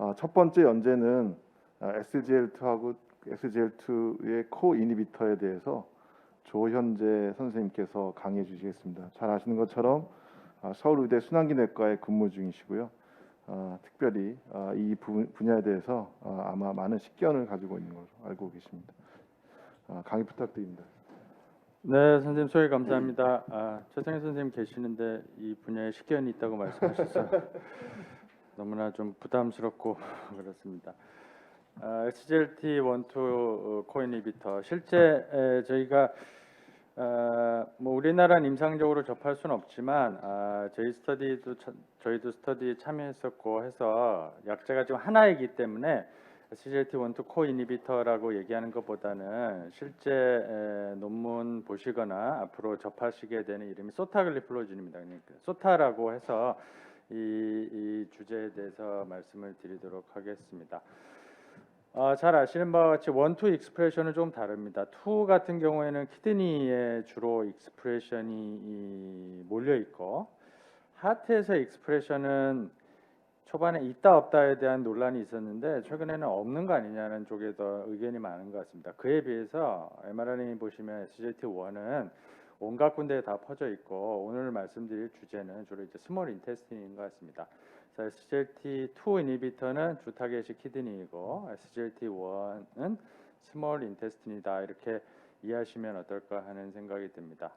아, 첫 번째 연재는 아, SGL2하고 SGL2의 코 이니비터에 대해서 조현재 선생님께서 강의해 주시겠습니다. 잘 아시는 것처럼 아, 서울의대 순환기내과에 근무 중이시고요. 아, 특별히 아, 이 부- 분야에 대해서 아, 아마 많은 식견을 가지고 있는 걸로 알고 계십니다. 아, 강의 부탁드립니다. 네, 선생님 소개 감사합니다. 아, 최성현 선생님 계시는데 이 분야에 식견이 있다고 말씀하셔서 너무나 좀 부담스럽고 그렇습니다. 아, SGLT12 어, 코인히비터 실제 에, 저희가 아, 뭐 우리나라는 임상적으로 접할 수는 없지만 아, 저희 스터디도 참- 저희도 스터디에 참여했었고 해서 약자가 지금 하나이기 때문에 SGLT12 코 이니비터라고 얘기하는 것보다는 실제 에, 논문 보시거나 앞으로 접하시게 되는 이름이 소타글리플로진입니다. 그러니까 소타라고 해서 이, 이 주제에 대해서 말씀을 드리도록 하겠습니다. 어, 잘 아시는 바와 같이 원투 익스프레션은 좀 다릅니다. 투 같은 경우에는 키드니에 주로 익스프레션이 이 몰려 있고 하트에서 익스프레션은 초반에 있다 없다에 대한 논란이 있었는데 최근에는 없는 거 아니냐는 쪽에 더 의견이 많은 것 같습니다. 그에 비해서 mRNA 보시면 SGLT1은 온갖 군데에 다 퍼져 있고 오늘 말씀드릴 주제는 주로 이제 스몰 인테스틴인 것 같습니다. 그래서 SGLT2 이니비터는 주 타겟이 키드니이고 SGLT1은 스몰 인테스틴이다 이렇게 이해하시면 어떨까 하는 생각이 듭니다.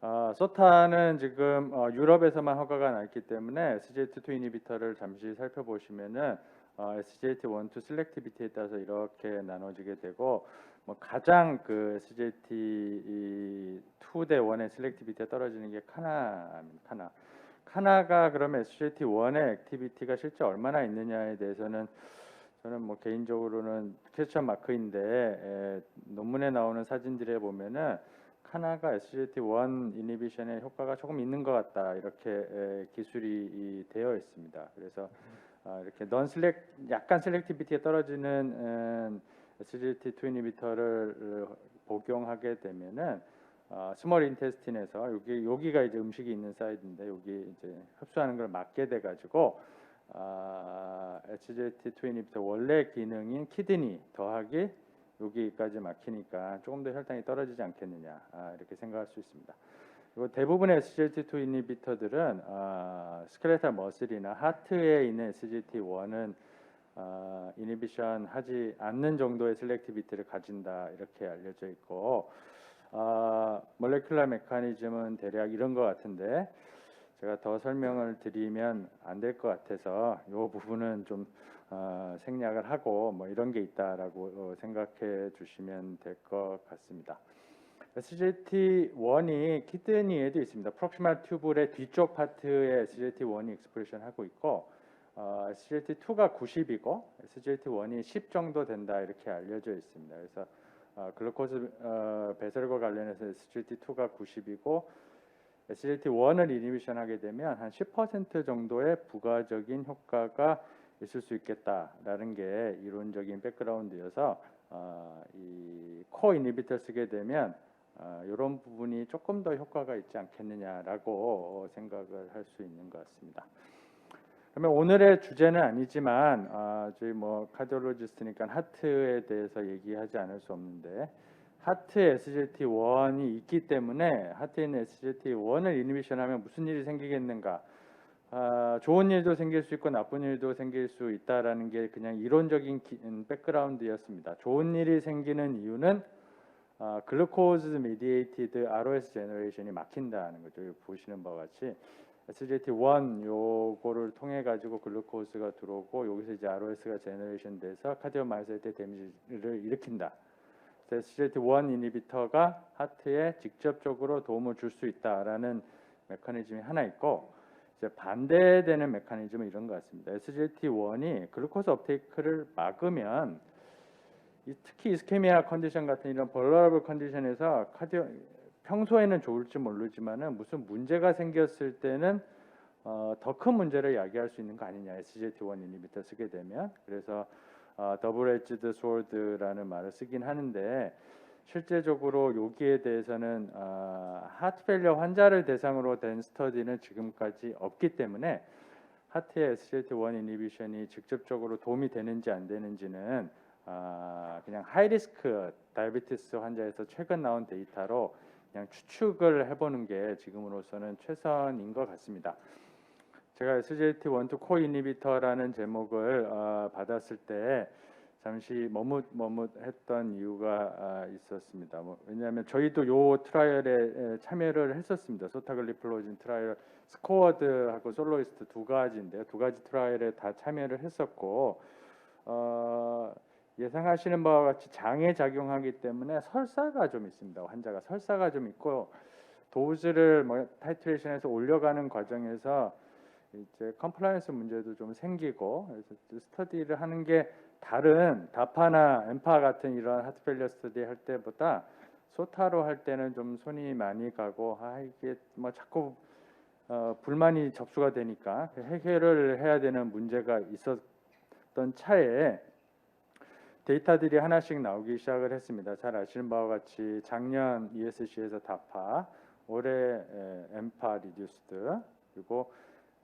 아, 소타는 지금 어, 유럽에서만 허가가 났기 때문에 SGLT2 이니비터를 잠시 살펴보시면은 어, SGLT1, 2 셀렉티비티에 따라서 이렇게 나눠지게 되고 뭐 가장 그 SGLT 2대 1의 셀렉티비티가 떨어지는 게 카나입니다. 카나. 카나가 그러면 SGLT1의 액티비티가 실제 얼마나 있느냐에 대해서는 저는 뭐 개인적으로는 퀘스천 마크인데 에, 논문에 나오는 사진들에 보면은 카나가 SGLT1 이니비션의 효과가 조금 있는 것 같다 이렇게 에, 기술이 이, 되어 있습니다. 그래서 아, 이렇게 넌 슬렉 약간 셀렉티비티가 떨어지는 음, SGLT2 이니비터를 어, 복용하게 되면은 어, 스몰 인테스틴에서 여기 여기가 이제 음식이 있는 사이드인데 여기 이제 흡수하는 걸 막게 돼 가지고 아, SGLT2 이니비터 원래 기능인 키드니 더하기 여기까지 막히니까 조금 더 혈당이 떨어지지 않겠느냐 아, 이렇게 생각할 수 있습니다. 그리고 대부분의 SGLT2 이니비터들은 아, 스켈레탈 머슬이나 하트에 있는 SGLT1은 아, 이니비션 하지 않는 정도의 셀렉티비티를 가진다 이렇게 알려져 있고 아, 몰레큘라 메커니즘은 대략 이런 것 같은데 제가 더 설명을 드리면 안 될 것 같아서 이 부분은 좀 어, 생략을 하고 뭐 이런 게 있다라고 어, 생각해 주시면 될 것 같습니다. SGLT1이 키드니에도 있습니다. 프록시말 튜블의 뒤쪽 파트에 SGLT1이 익스프레션 하고 있고 어, SGLT2가 90이고 SGLT1이 10 정도 된다 이렇게 알려져 있습니다. 그래서 어, 글루코즈 어, 배설과 관련해서 SGLT2가 90이고 SGLT1을 이니비션 하게 되면 한 10% 정도의 부가적인 효과가 있을 수 있겠다라는 게 이론적인 백그라운드여서 어, 이코 이니비터 쓰게 되면 어, 이런 부분이 조금 더 효과가 있지 않겠느냐라고 어, 생각을 할 수 있는 것 같습니다. 그러면 오늘의 주제는 아니지만 아, 저희 뭐 카디올로지스트니까 하트에 대해서 얘기하지 않을 수 없는데 하트에 SGLT1이 있기 때문에 하트에 있는 SGLT1을 이니비션하면 무슨 일이 생기겠는가? 아, 좋은 일도 생길 수 있고 나쁜 일도 생길 수 있다라는 게 그냥 이론적인 기, 음, 백그라운드였습니다. 좋은 일이 생기는 이유는 아, 글루코즈 미디에이티드 ROS 제너레이션이 막힌다는 거죠. 보시는 바와 같이 SGLT1 요거를 통해 가지고 글루코즈가 들어오고 여기서 이제 ROS가 제너레이션 돼서 카디오마이사이트 데미지를 일으킨다. SGLT1 이니비터가 하트에 직접적으로 도움을 줄 수 있다라는 메커니즘이 하나 있고 이제 반대되는 메커니즘은 이런 것 같습니다. SGLT1이 글루코즈 업테이크를 막으면 이 특히 이스케미아 컨디션 같은 이런 벌러러블 컨디션에서 카디오 평소에는 좋을지 모르지만은 무슨 문제가 생겼을 때는 어, 더 큰 문제를 야기할 수 있는 거 아니냐 SGLT1 이니비터 쓰게 되면. 그래서 어, 더블 에지드 스워드라는 말을 쓰긴 하는데 실제적으로 여기에 대해서는 어, 하트펠리어 환자를 대상으로 된 스터디는 지금까지 없기 때문에 하트의 SGLT1 이니비션이 직접적으로 도움이 되는지 안 되는지는 아, 그냥 하이리스크 다이아베티스 환자에서 최근 나온 데이터로 그냥 추측을 해보는 게 지금으로서는 최선인 것 같습니다. 제가 SGLT1 2코 이니비터라는 제목을 어, 받았을 때 잠시 머뭇머뭇했던 이유가 아, 있었습니다. 뭐, 왜냐하면 저희도 요 트라이얼에 에, 참여를 했었습니다. 소타글리플로진 트라이얼 스코어드하고 솔로이스트 두 가지인데요. 두 가지 트라이얼에 다 참여를 했었고 어, 예상하시는 바와 같이 장에 작용하기 때문에 설사가 좀 있습니다. 환자가 설사가 좀 있고 도즈를 뭐 타이트레이션에서 올려가는 과정에서 이제 컴플라이언스 문제도 좀 생기고 그래서 스터디를 하는 게 다른 다파나 엠파 같은 이런 하트펠리어 스터디 할 때보다 소타로 할 때는 좀 손이 많이 가고 아 이게 뭐 자꾸 어, 불만이 접수가 되니까 그 해결을 해야 되는 문제가 있었던 차에 데이터들이 하나씩 나오기 시작을 했습니다. 잘 아시는 바와 같이 작년 ESC에서 다파, 올해 에, 엠파 리듀스드 그리고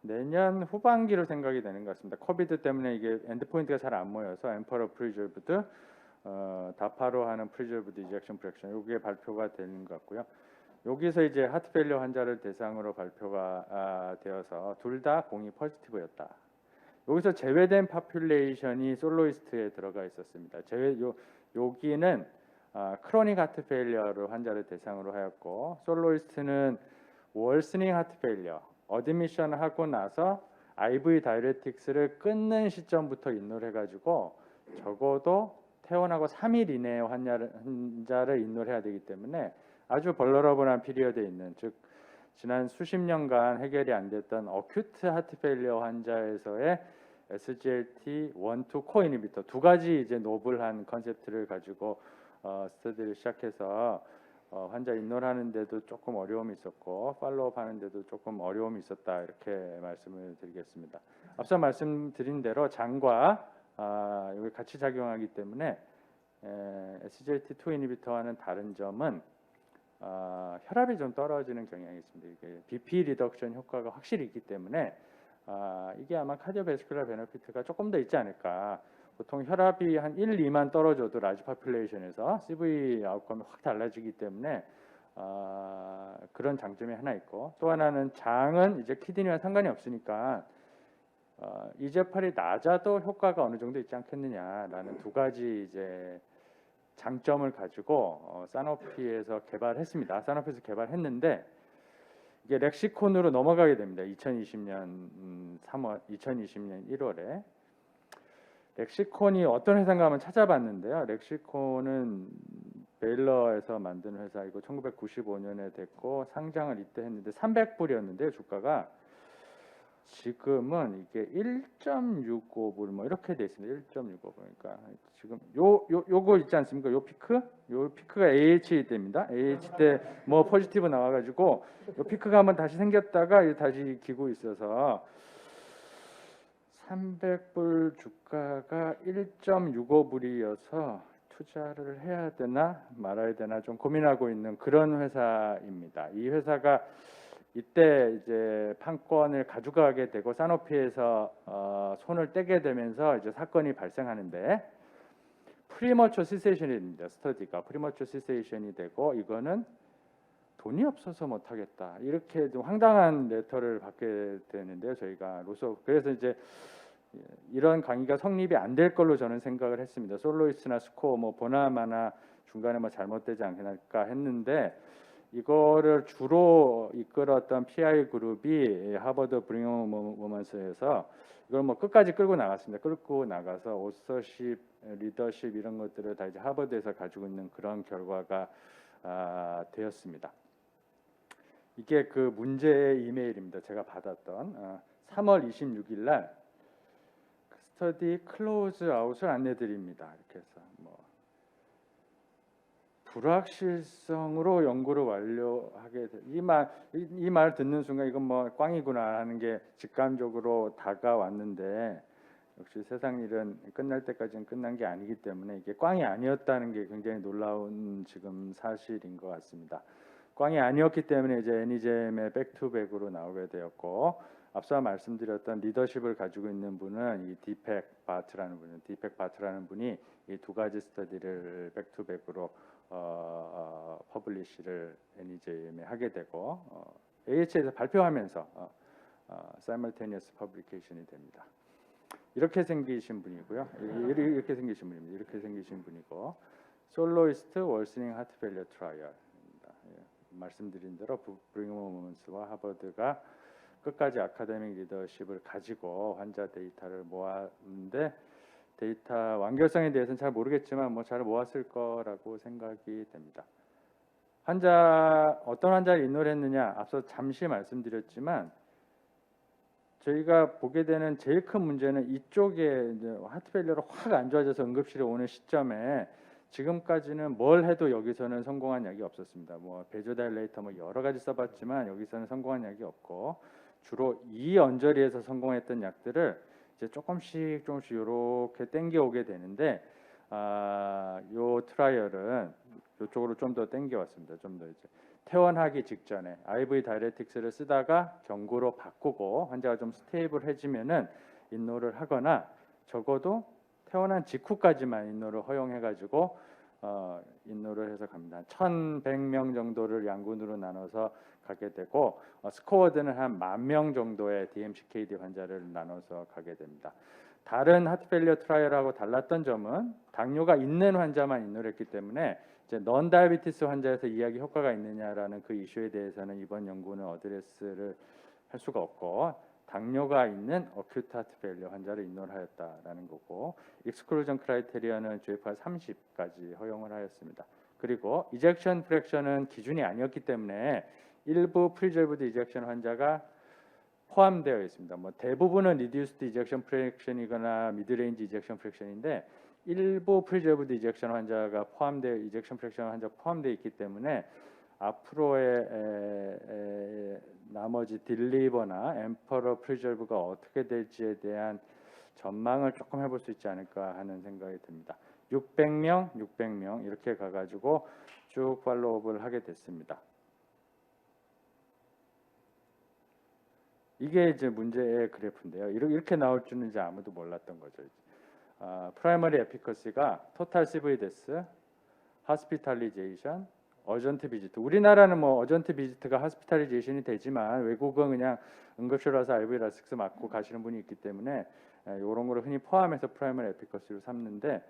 내년 후반기로 생각이 되는 것 같습니다. 코비드 때문에 이게 엔드포인트가 잘 안 모여서 엠퍼러 프리저브드 어, 다파로 하는 프리저브드 이젝션 프랙션 이게 발표가 되는 것 같고요. 여기서 이제 하트페일러 환자를 대상으로 발표가 아, 되어서 둘 다 공이 포지티브였다. 여기서 제외된 파퓰레이션이 솔로이스트에 들어가 있었습니다. 제외 요 여기는 아, 크로닉 하트 페일리어를 환자를 대상으로 하였고 솔로이스트는 월스닝 하트 페일리어 어드미션 하고 나서 IV 다이레틱스를 끊는 시점부터 인노를 해가지고 적어도 퇴원하고 3일 이내에 환자를, 환자를 인노를 해야 되기 때문에 아주 벌러러블한 피리어드에 있는 즉 지난 수십 년간 해결이 안 됐던 어큐트 하트 페일리어 환자에서의 SGLT 1, 2 코이니비터 두 가지 이제 노블한 컨셉트를 가지고 어, 스터디를 시작해서 어, 환자 인노를 하는데도 조금 어려움이 있었고 팔로업 하는데도 조금 어려움이 있었다 이렇게 말씀을 드리겠습니다. 앞서 말씀드린 대로 장과 아, 여기 같이 작용하기 때문에 에, SGLT2 이니비터와는 다른 점은 아, 혈압이 좀 떨어지는 경향이 있습니다. 이게 BP 리덕션 효과가 확실히 있기 때문에 아, 이게 아마 카디오베스큘라 베너피트가 조금 더 있지 않을까. 보통 혈압이 한 1, 2만 떨어져도 라지 파퓰레이션에서 CV 아웃컴이 확 달라지기 때문에 아, 그런 장점이 하나 있고 또 하나는 장은 이제 키드니와 상관이 없으니까 어, 이제팔이 낮아도 효과가 어느 정도 있지 않겠느냐라는 두 가지 이제 장점을 가지고 어, 사노피에서 개발했습니다. 사노피에서 개발했는데 이게 렉시콘으로 넘어가게 됩니다. 2020년 음, 3월, 2020년 1월에 렉시콘이 어떤 회사인가 한번 찾아봤는데요. 렉시콘은 베일러에서 만든 회사이고 1995년에 됐고 상장을 이때 했는데 300불이었는데요. 주가가 지금은 이게 1.65불 뭐 이렇게 돼 있습니다. 1.65불 그러니까 지금 요 요 요 거 있지 않습니까? 요 피크 요 피크가 AH 때입니다. AH 때 뭐 포지티브 나와 가지고 요 피크가 한번 다시 생겼다가 다시 기고 있어서 300불 주가가 1.65불이어서 투자를 해야 되나 말아야 되나 좀 고민하고 있는 그런 회사입니다. 이 회사가 이때 이제 판권을 가져가게 되고 사노피에서 어, 손을 떼게 되면서 이제 사건이 발생하는데 프리머처 시세이션입니다. 스터디가 프리머처 시세이션이 되고 이거는 돈이 없어서 못 하겠다. 이렇게 좀 황당한 레터를 받게 되는데요. 저희가 로서 그래서 이제 이런 강의가 성립이 안 될 걸로 저는 생각을 했습니다. 솔로이스나 스코어 뭐 보나마나 중간에 뭐 잘못되지 않을까 했는데 이거를 주로 이끌었던 PI 그룹이 하버드 브링엄 모먼스에서 이걸 뭐 끝까지 끌고 나갔습니다. 끌고 나가서 오서십, 리더십 이런 것들을 다 이제 하버드에서 가지고 있는 그런 결과가 아, 되었습니다. 이게 그 문제의 이메일입니다. 제가 받았던 어, 3월 26일 날 스터디 클로즈 아웃을 안내드립니다. 이렇게 해서 뭐 불확실성으로 연구를 완료하게 이말 이 말 듣는 순간 이건 뭐 꽝이구나 하는 게 직감적으로 다가왔는데 역시 세상 일은 끝날 때까지는 끝난 게 아니기 때문에 이게 꽝이 아니었다는 게 굉장히 놀라운 지금 사실인 것 같습니다. 꽝이 아니었기 때문에 이제 애니잼의 백투백으로 나오게 되었고 앞서 말씀드렸던 리더십을 가지고 있는 분은 이 디펙 바트라는 분은 디펙 바트라는 분이 이 두 가지 스터디를 백투백으로 어, 어, 퍼블리시를 NEJM에 하게 되고 어, AH에서 발표하면서 어, 어, simultaneous publication이 됩니다. 이렇게 생기신 분이고요. 이렇게 생기신 분입니다. 이렇게 생기신 분이고 솔로이스트 월스닝 하트 펠리어 트라이얼입니다. 예, 말씀드린 대로 브링모먼스와 하버드가 끝까지 아카데믹 리더십을 가지고 환자 데이터를 모았는데 데이터 완결성에 대해서는 잘 모르겠지만 뭐 잘 모았을 거라고 생각이 됩니다. 환자 어떤 환자를 인노했느냐 앞서 잠시 말씀드렸지만 저희가 보게 되는 제일 큰 문제는 이쪽에 이제 하트펠리어로 확 안 좋아져서 응급실에 오는 시점에 지금까지는 뭘 해도 여기서는 성공한 약이 없었습니다. 뭐 베조다일레이터 뭐 여러 가지 써봤지만 여기서는 성공한 약이 없고 주로 이 언저리에서 성공했던 약들을 이제 조금씩 조금씩 이렇게 땡겨 오게 되는데 아, 요 트라이얼은 이쪽으로 좀 더 땡겨 왔습니다. 좀 더 이제 퇴원하기 직전에 IV 다이레틱스를 쓰다가 경구로 바꾸고 환자가 좀 스테이블해지면은 인노를 하거나 적어도 퇴원한 직후까지만 인노를 허용해가지고 어, 인노를 해서 갑니다. 1,100명 정도를 양군으로 나눠서 가게 되고 어, 스코어드는 한 만 명 정도의 DMCKD 환자를 나눠서 가게 됩니다. 다른 하트펠리어 트라이얼하고 달랐던 점은 당뇨가 있는 환자만 인노를 했기 때문에 이제 넌 다이비티스 환자에서 이약이 효과가 있느냐라는 그 이슈에 대해서는 이번 연구는 어드레스를 할 수가 없고 당뇨가 있는 어큐트 하트 페일리어 환자를 인노를 하였다라는 거고 익스클루전 크라이테리어는 GFR 30까지 허용을 하였습니다. 그리고 이젝션 프랙션은 기준이 아니었기 때문에 일부 프리저브드 이젝션 환자가 포함되어 있습니다. 뭐 대부분은 리듀스드 이젝션 프랙션이거나 미드레인지 이젝션 프랙션인데 일부 프리저브드 이젝션 환자가 포함되어 이젝션 프랙션 환자 포함되어 있기 때문에 앞으로의 에, 에, 나머지 딜리버나 엠퍼러 프리저브가 어떻게 될지에 대한 전망을 조금 해볼 수 있지 않을까 하는 생각이 듭니다. 600명, 600명 이렇게 가가지고 쭉 팔로우업을 하게 됐습니다. 이게 이제 문제의 그래프인데요. 이렇게, 나올 줄은 이제 아무도 몰랐던 거죠. 아, 프라이머리 에피커시가 토탈 CV 데스, 하스피탈리제이션, 어전트 비지트. 우리나라는 뭐 어전트 비지트가 하스피탈리제이션이 되지만 외국은 그냥 응급실 와서 IV 라식스 맞고 가시는 분이 있기 때문에 이런 거를 흔히 포함해서 프라이머리 에피커시로 삼는데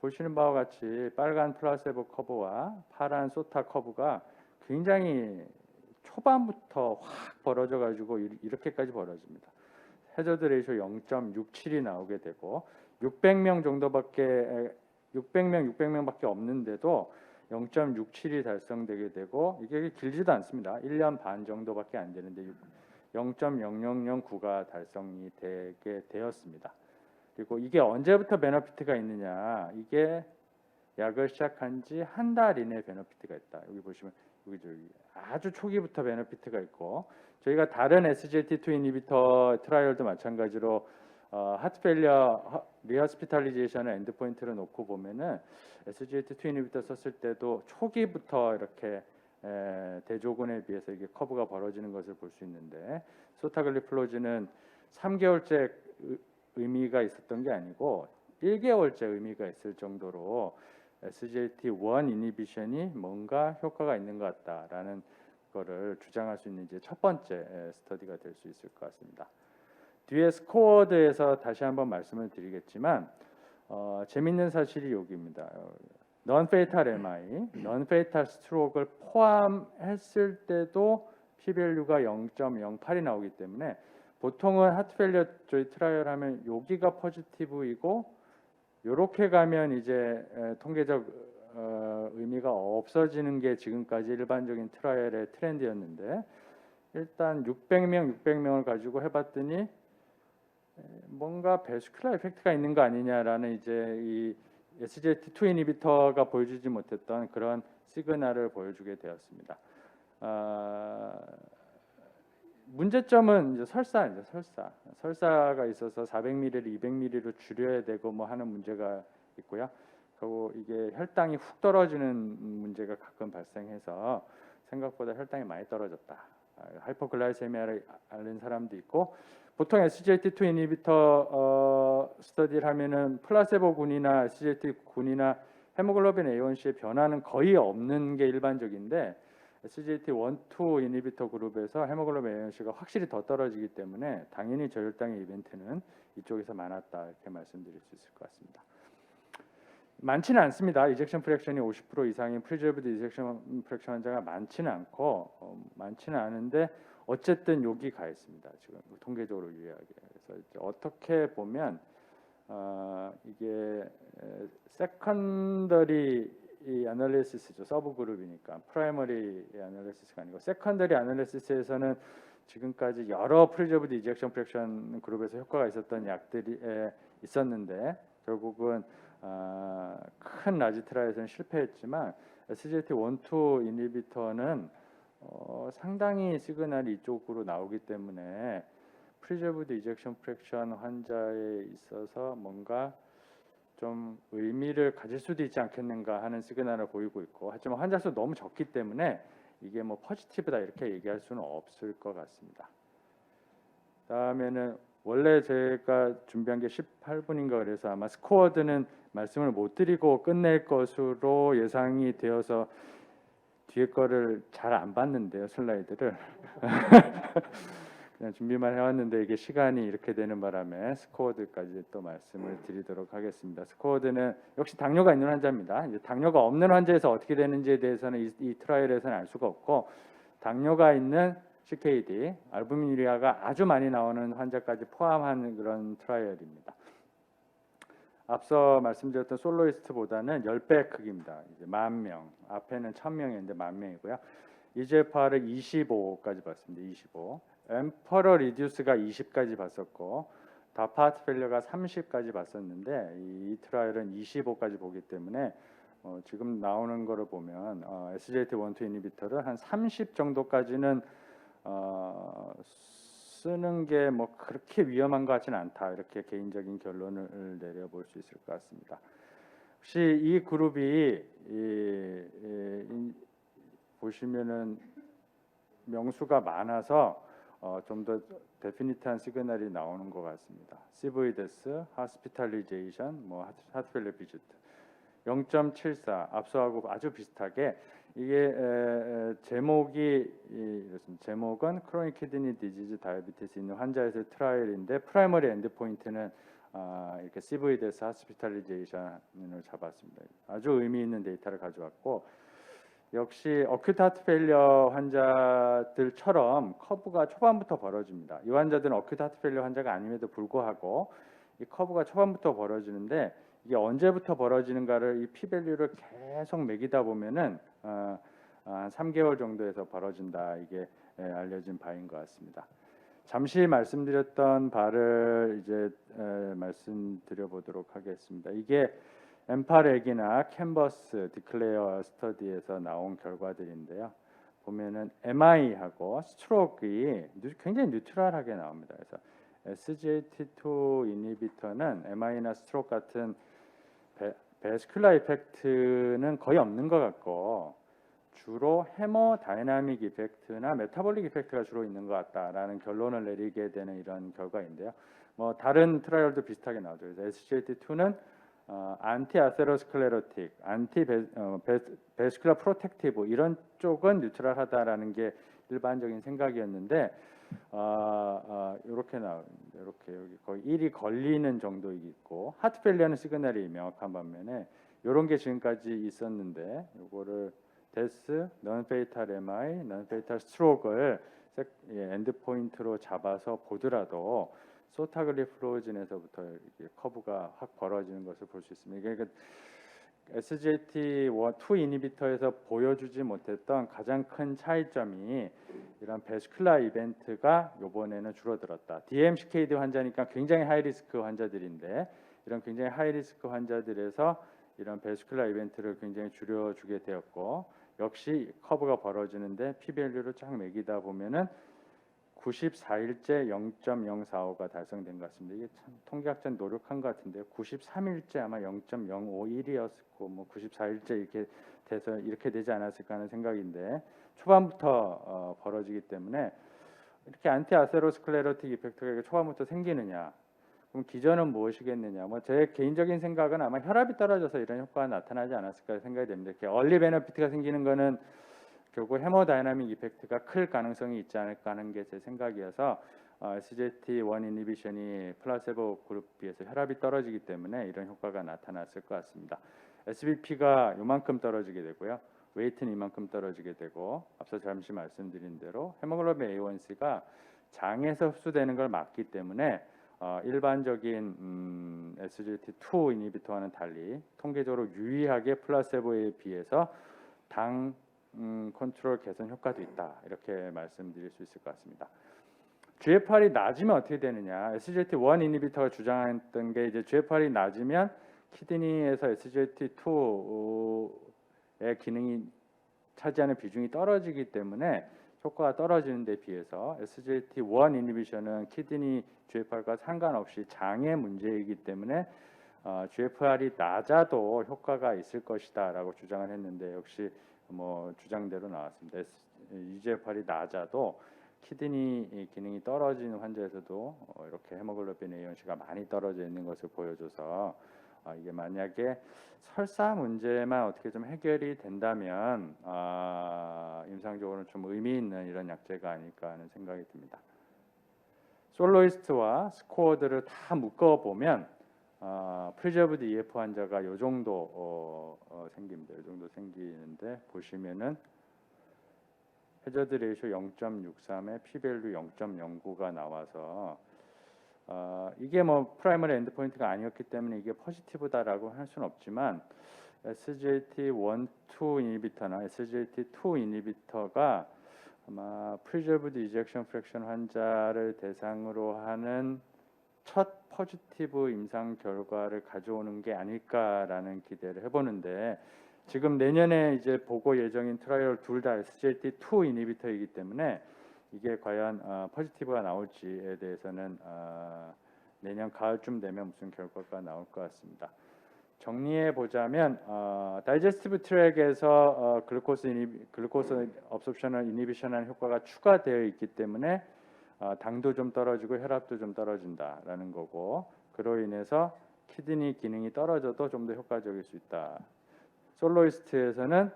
보시는 바와 같이 빨간 플라세보 커브와 파란 소타 커브가 굉장히 초반부터 확 벌어져 가지고 이렇게까지 벌어집니다. 해저드 레이쇼 0.67이 나오게 되고 600명 정도밖에 600명 600명밖에 없는데도 0.67이 달성되게 되고 이게 길지도 않습니다. 1년 반 정도밖에 안 되는데 0.0009가 달성이 되게 되었습니다. 그리고 이게 언제부터 베너피트가 있느냐? 이게 약을 시작한 지 한 달 이내 베너피트가 있다. 여기 보시면 여기 저기 아주 초기부터 베너피트가 있고 저희가 다른 SGLT2 이니비터 트라이얼도 마찬가지로 어, 하트펠리어 리허스피탈리제이션을 엔드포인트로 놓고 보면은 SGLT2 이니비터 썼을 때도 초기부터 이렇게 에, 대조군에 비해서 이게 커브가 벌어지는 것을 볼 수 있는데 소타글리플로즈는 3개월째 의미가 있었던 게 아니고 1개월째 의미가 있을 정도로 SGLT1 이니비션이 뭔가 효과가 있는 것 같다라는 거를 주장할 수 있는 이제 첫 번째 스터디가 될 수 있을 것 같습니다. 뒤에 스코어드에서 다시 한번 말씀을 드리겠지만 어, 재밌는 사실이 여기입니다. 넌 페이탈 MI, 넌 페이탈 스트로크를 포함했을 때도 p-value가 0.08이 나오기 때문에 보통은 하트펠리어 트라이얼 하면 여기가 포지티브이고 이렇게 가면 이제 에, 통계적 어, 의미가 없어지는 게 지금까지 일반적인 트라이얼의 트렌드였는데 일단 600명, 600명을 가지고 해봤더니 에, 뭔가 베스큘라 이펙트가 있는 거 아니냐라는 이제 이 SGLT2 이니비터가 보여주지 못했던 그런 시그널을 보여주게 되었습니다. 아, 문제점은 이제 설사입니다. 설사. 설사가 있어서 400ml를 200ml로 줄여야 되고 뭐 하는 문제가 있고요. 그리고 이게 혈당이 훅 떨어지는 문제가 가끔 발생해서 생각보다 혈당이 많이 떨어졌다. 하이퍼글라이세미아를 앓는 사람도 있고 보통 SGLT2 이니비터 어, 스터디를 하면은 플라세보 군이나 SGLT 군이나 헤모글로빈 A1C의 변화는 거의 없는 게 일반적인데 SGLT1, 2 이니비터 그룹에서 헤모글로빈 A1C가 확실히 더 떨어지기 때문에 당연히 저혈당의 이벤트는 이쪽에서 많았다 이렇게 말씀드릴 수 있을 것 같습니다. 많지는 않습니다. 이젝션 프랙션이 50% 이상인 프리저브드 이젝션 프랙션 환자가 많지는 않고 어, 많지는 않은데 어쨌든 여기 가 있습니다. 지금 통계적으로 유의하게. 그래서 어떻게 보면 어, 이게 세컨더리 이 애널리시스죠. 서브 그룹이니까 프라이머리 애널리시스가 아니고 세컨더리 애널리시스에서는 지금까지 여러 프리저브드 이젝션 프랙션 그룹에서 효과가 있었던 약들이 에, 있었는데 결국은 아, 큰 라지 트라이에서는 실패했지만 SGLT1, 2 이니비터는 어, 상당히 시그널이 이쪽으로 나오기 때문에 프리저브드 이젝션 프랙션 환자에 있어서 뭔가 좀 의미를 가질 수도 있지 않겠는가 하는 시그널을 보이고 있고 하지만 환자 수 너무 적기 때문에 이게 뭐 퍼지티브다 이렇게 얘기할 수는 없을 것 같습니다. 다음에는 원래 제가 준비한 게 18분인가 그래서 아마 스코어드는 말씀을 못 드리고 끝낼 것으로 예상이 되어서 뒤에 거를 잘 안 봤는데요 슬라이드를 그냥 준비만 해왔는데 이게 시간이 이렇게 되는 바람에 스코어드까지 또 말씀을 드리도록 하겠습니다. 스코어드는 역시 당뇨가 있는 환자입니다. 이제 당뇨가 없는 환자에서 어떻게 되는지에 대해서는 이, 이 트라이얼에서는 알 수가 없고 당뇨가 있는 CKD, 알부미누리아가 아주 많이 나오는 환자까지 포함한 그런 트라이얼입니다. 앞서 말씀드렸던 솔로이스트보다는 10배 크기입니다. 이제 만 명, 앞에는 1000명이었는데 만 명이고요. 이제파를 25까지 봤습니다. 25. 엠퍼러 리듀스가 20까지 봤었고 다파트 펠러가 30까지 봤었는데 이, 이 트라이얼은 25까지 보기 때문에 어, 지금 나오는 거를 보면 어, SGLT1, 2 이니비터를 한 30 정도까지는 어, 쓰는 게 뭐 그렇게 위험한 것 같지는 않다 이렇게 개인적인 결론을 내려볼 수 있을 것 같습니다. 혹시 이 그룹이 이, 이, 이, 보시면은 명수가 많아서 어, 좀 더 데피니트한 시그널이 나오는 것 같습니다. CV데스, 하스피탈리제이션, 뭐 하트펠러 비주트 0.74 앞서하고 아주 비슷하게 이게 에, 에, 제목이 이, 이렇습니다. 제목은 크로닉 키드니 디지즈 다이비티스 있는 환자에서의 트라이얼인데 프라이머리 엔드 포인트는 아, 이렇게 CV데스 하스피탈리제이션을 잡았습니다. 아주 의미 있는 데이터를 가져왔고 역시 어큐트 하트 페일리어 환자들처럼 커브가 초반부터 벌어집니다. 이 환자들은 어큐트 하트 페일리어 환자가 아님에도 불구하고 이 커브가 초반부터 벌어지는데 이게 언제부터 벌어지는가를 이 p-밸류를 계속 매기다 보면은 어, 한 3개월 정도에서 벌어진다 이게 예, 알려진 바인 것 같습니다. 잠시 말씀드렸던 바를 이제 에, 말씀드려 보도록 하겠습니다. 이게 엠파렉이나 캔버스 디클레어 스터디에서 나온 결과들인데요. 보면은 MI하고 스트로크가 굉장히 뉴트럴하게 나옵니다. 그래서 SGLT2 이니비터는 MI나 스트로크 같은 베, 베스큘라 이펙트는 거의 없는 것 같고 주로 헤모 다이나믹 이펙트나 메타볼릭 이펙트가 주로 있는 것 같다라는 결론을 내리게 되는 이런 결과인데요. 뭐 다른 트라이얼도 비슷하게 나오죠. 그래서 SGLT2는 어, 안티 아세로스클레로틱, 안티 베스큘라 프로텍티브 이런 쪽은 뉴트럴하다라는 게 일반적인 생각이었는데 어, 어, 이렇게 나 이렇게 여기 거의 1이 걸리는 정도 있고 하트 펠리어는 시그널이 명확한 반면에 이런 게 지금까지 있었는데 이거를 데스, 넌 페이탈 MI, 넌 페이탈 스트로크를 예, 엔드 포인트로 잡아서 보더라도 소타글리플로진에서부터 이게 커브가 확 벌어지는 것을 볼 수 있습니다. 이게 그 SGLT2 이니비터에서 보여주지 못했던 가장 큰 차이점이 이런 베스큘라 이벤트가 이번에는 줄어들었다. DMCKD 환자니까 굉장히 하이 리스크 환자들인데 이런 굉장히 하이 리스크 환자들에서 이런 베스큘라 이벤트를 굉장히 줄여주게 되었고 역시 커브가 벌어지는데 p 밸류를 쫙 매기다 보면은 94일째 0.045가 달성된 것 같습니다. 이게 참 통계학자 노력한 것 같은데요. 93일째 아마 0.051이었고 뭐 94일째 이렇게 돼서 이렇게 되지 않았을까 하는 생각인데 초반부터 어, 벌어지기 때문에 이렇게 안티 아세로스클레로틱 이펙트가 초반부터 생기느냐? 그럼 기전은 무엇이겠느냐? 뭐 제 개인적인 생각은 아마 혈압이 떨어져서 이런 효과가 나타나지 않았을까 생각이 됩니다. 이렇게 얼리 베너피트가 생기는 거는 결국 헤모다이나믹 이펙트가 클 가능성이 있지 않을까 하는 게 제 생각이어서 어, SGLT1 이니비션이 플라세보 그룹 비해서 혈압이 떨어지기 때문에 이런 효과가 나타났을 것 같습니다. SBP가 요만큼 떨어지게 되고요. 웨이트는 이만큼 떨어지게 되고 앞서 잠시 말씀드린 대로 헤모글로빈 A1C가 장에서 흡수되는 걸 막기 때문에 어, 일반적인 음, SGLT2 이니비터와는 달리 통계적으로 유의하게 플라세보에 비해서 당 음, 컨트롤 개선 효과도 있다 이렇게 말씀드릴 수 있을 것 같습니다. GFR이 낮으면 어떻게 되느냐? SGLT1 이니비터가 주장했던 게 이제 GFR이 낮으면 키드니에서 SGLT2의 기능이 차지하는 비중이 떨어지기 때문에 효과가 떨어지는 데 비해서 SGLT1 이니비션은 키드니 GFR과 상관없이 장의 문제이기 때문에 어, GFR이 낮아도 효과가 있을 것이다라고 주장을 했는데 역시 뭐 주장대로 나왔습니다. EGFR이 낮아도 키드니 기능이 떨어지는 환자에서도 어, 이렇게 헤모글로빈 A1C가 많이 떨어져 있는 것을 보여줘서 아, 이게 만약에 설사 문제만 어떻게 좀 해결이 된다면 아, 임상적으로는 좀 의미 있는 이런 약제가 아닐까 하는 생각이 듭니다. 솔로이스트와 스코어들을 다 묶어 보면 아, 프리저브드 EF 환자가 요 정도 어, 어, 생깁니다. 요 정도 생기는데 보시면은 해저드 레이쇼 0.63에 피밸류 0.09가 나와서 어, 이게 뭐 프라이머리 엔드포인트가 아니었기 때문에 이게 포지티브다라고 할 수는 없지만 SGLT1, 2 이니비터나 SGLT2 이니비터가 아마 프리저브드 이젝션 프랙션 환자를 대상으로 하는 첫 포지티브 임상 결과를 가져오는 게 아닐까라는 기대를 해보는데 지금 내년에 이제 보고 예정인 트라이얼 둘 다 SGLT2 이니비터이기 때문에 이게 과연 어, 포지티브가 나올지에 대해서는 어, 내년 가을쯤 되면 무슨 결과가 나올 것 같습니다. 정리해 보자면 어, 다이제스티브 트랙에서 어, 글루코스 이니 글루코스 업소션을 이니비션하는 효과가 추가되어 있기 때문에 어, 당도 좀 떨어지고 혈압도 좀 떨어진다라는 거고 그로 인해서 키드니 기능이 떨어져도 좀 더 효과적일 수 있다. 솔로이스트에서는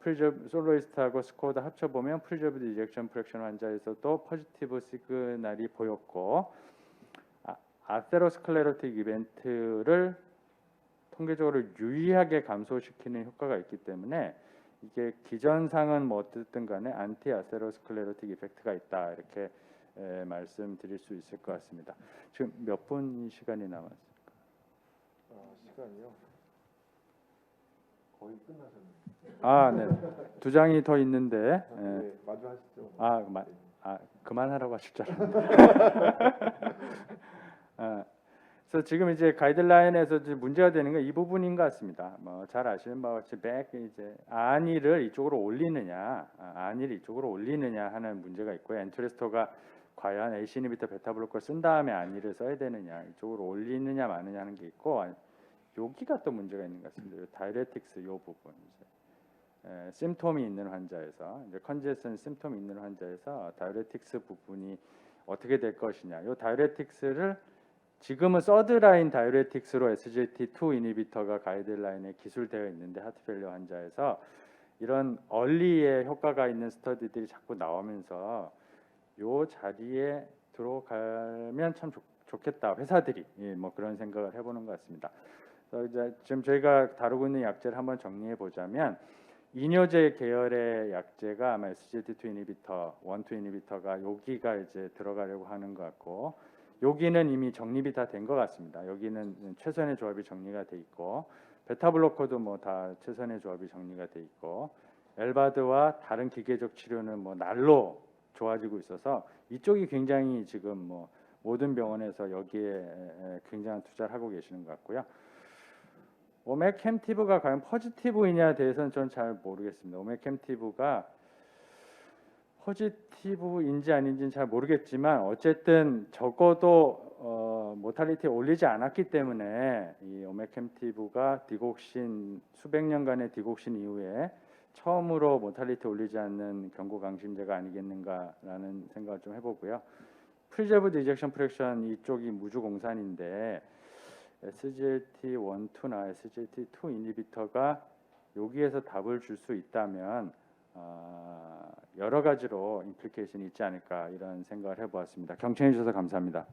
프리저 솔로이스트하고 스코어도 합쳐 보면 프리저브드 이젝션 프랙션 환자에서도 포지티브 시그널이 보였고 아, 아테로스클레로틱 이벤트를 통계적으로 유의하게 감소시키는 효과가 있기 때문에 이게 기전상은 뭐 어쨌든 간에 안티 아테로스클레로틱 이펙트가 있다 이렇게 에, 말씀드릴 수 있을 것 같습니다. 지금 몇 분 시간이 남았어요? 어, 시간이요. 거의 끝나셨네요. 아, 네. 두 장이 더 있는데 예. 네, 마주 하시죠. 아, 그만, 아 그만하라고 하실 줄 알았는데. 아, 그래서 지금 이제 가이드라인에서 이제 문제가 되는 건 이 부분인 것 같습니다. 뭐 잘 아시는 바와 같이 백 이제 안위를 이쪽으로 올리느냐, 아, 안위를 이쪽으로 올리느냐 하는 문제가 있고요. 엔트레스토가 과연 AC 이니비터 베타 블로커를 쓴 다음에 안위를 써야 되느냐, 이쪽으로 올리느냐 마느냐 하는 게 있고 아, 여기가 또 문제가 있는 것 같습니다. 요 다이레틱스 요 부분 이제. 에, 심톰이 있는 환자에서 이제 컨제션 심톰이 있는 환자에서 다이레틱스 부분이 어떻게 될 것이냐. 이 다이레틱스를 지금은 서드라인 다이레틱스로 SGLT2 이니비터가 가이드라인에 기술되어 있는데 하트펠리어 환자에서 이런 얼리에 효과가 있는 스터디들이 자꾸 나오면서 요 자리에 들어가면 참 좋, 좋겠다 회사들이 예, 뭐 그런 생각을 해보는 것 같습니다. 이제 지금 저희가 다루고 있는 약제를 한번 정리해 보자면 이뇨제 계열의 약제가 아마 SGLT2 이니비터, 1, 2 이니비터가 여기가 이제 들어가려고 하는 것 같고 여기는 이미 정립이 다 된 것 같습니다. 여기는 최선의 조합이 정리가 돼 있고 베타 블로커도 뭐 다 최선의 조합이 정리가 돼 있고 엘바드와 다른 기계적 치료는 뭐 날로 좋아지고 있어서 이쪽이 굉장히 지금 뭐 모든 병원에서 여기에 굉장한 투자를 하고 계시는 것 같고요. 오메캠티브가 과연 포지티브이냐에 대해서는 저는 잘 모르겠습니다. 오메캠티브가 포지티브인지 아닌지는 잘 모르겠지만 어쨌든 적어도 어, 모탈리티 올리지 않았기 때문에 이 오메캠티브가 디곡신 수백 년간의 디곡신 이후에 처음으로 모탈리티 올리지 않는 경고 강심제가 아니겠는가라는 생각을 좀 해보고요. 프리저브드 이젝션 프랙션 이쪽이 무주공산인데 SGLT 1, 2나 SGLT 2 이니비터가 여기에서 답을 줄 수 있다면 어, 여러 가지로 임플리케이션이 있지 않을까 이런 생각을 해보았습니다. 경청해 주셔서 감사합니다.